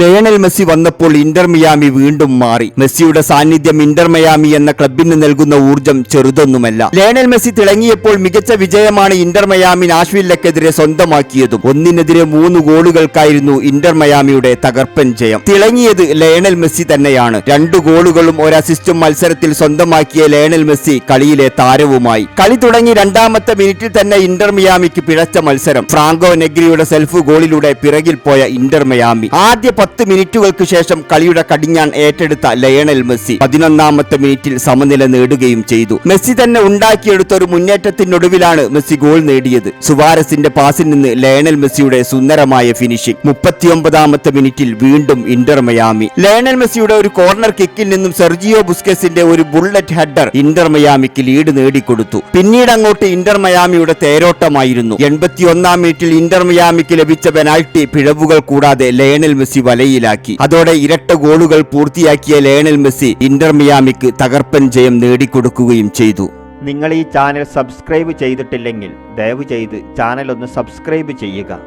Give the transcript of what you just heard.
Lionel Messi വന്നപ്പോൾ Inter Miami വീണ്ടും മാറി. മെസ്സിയുടെ സാന്നിധ്യം ഇന്റർ മയാമി എന്ന ക്ലബിന് നൽകുന്ന ഊർജം ചെറുതൊന്നുമല്ല. ലയണൽ മെസ്സി തിളങ്ങിയപ്പോൾ മികച്ച വിജയമാണ് ഇന്റർ മയാമി നാഷ്വില്ലക്കെതിരെ സ്വന്തമാക്കിയതും. ഒന്നിനെതിരെ മൂന്ന് ഗോളുകൾക്കായിരുന്നു ഇന്റർ മയാമിയുടെ തകർപ്പൻ ജയം. തിളങ്ങിയത് ലയണൽ മെസ്സി തന്നെയാണ്. രണ്ട് ഗോളുകളും ഒരു അസിസ്റ്റും മത്സരത്തിൽ സ്വന്തമാക്കിയ ലയണൽ മെസ്സി കളിയിലെ താരവുമായി. കളി തുടങ്ങി രണ്ടാമത്തെ മിനിറ്റിൽ തന്നെ ഇന്റർ മിയാമിക്ക് പിഴച്ച മത്സരം. ഫ്രാങ്കോ നെഗ്രിയുടെ സെൽഫ് ഗോളിലൂടെ പിറകിൽ പോയ ഇന്റർ മയാമി. ആദ്യ പത്ത് മിനിറ്റുകൾക്ക് ശേഷം കളിയുടെ കടിഞ്ഞാൻ ഏറ്റെടുത്ത ലയണൽ മെസ്സി പതിനൊന്നാമത്തെ മിനിറ്റിൽ സമനില നേടുകയും ചെയ്തു. മെസ്സി തന്നെ ഉണ്ടാക്കിയെടുത്ത ഒരു മുന്നേറ്റത്തിനൊടുവിലാണ് മെസ്സി ഗോൾ നേടിയത്. സുവാരസിന്റെ പാസിൽ നിന്ന് ലയണൽ മെസ്സിയുടെ സുന്ദരമായ ഫിനിഷിംഗ് മുപ്പത്തിയൊമ്പതാമത്തെ മിനിറ്റിൽ വീണ്ടും ഇന്റർ മയാമി. ലയണൽ മെസ്സിയുടെ ഒരു കോർണർ കിക്കിൽ നിന്നും സെർജിയോ ബുസ്കസിന്റെ ഒരു ബുള്ളറ്റ് ഹെഡർ ഇന്റർ മയാമിക്ക് ലീഡ് നേടിക്കൊടുത്തു. പിന്നീട് അങ്ങോട്ട് ഇന്റർ മയാമിയുടെ തേരോട്ടമായിരുന്നു. എൺപത്തിയൊന്നാം മിനിറ്റിൽ ഇന്റർ മയാമിക്ക് ലഭിച്ച പെനാൽറ്റി പിഴവുകൾ കൂടാതെ ലയണൽ മെസ്സി വലയിലാക്കി. അതോടെ ഇരട്ട ഗോളുകൾ പൂർത്തിയാക്കിയ ലയണൽ മെസ്സി ഇന്റർ മിയാമിക്ക് തകർപ്പൻ ജയം നേടിക്കൊടുക്കുകയും ചെയ്തു. നിങ്ങൾ ഈ ചാനൽ സബ്സ്ക്രൈബ് ചെയ്തിട്ടില്ലെങ്കിൽ ദയവ് ചെയ്ത് ചാനൽ ഒന്ന് സബ്സ്ക്രൈബ് ചെയ്യുക.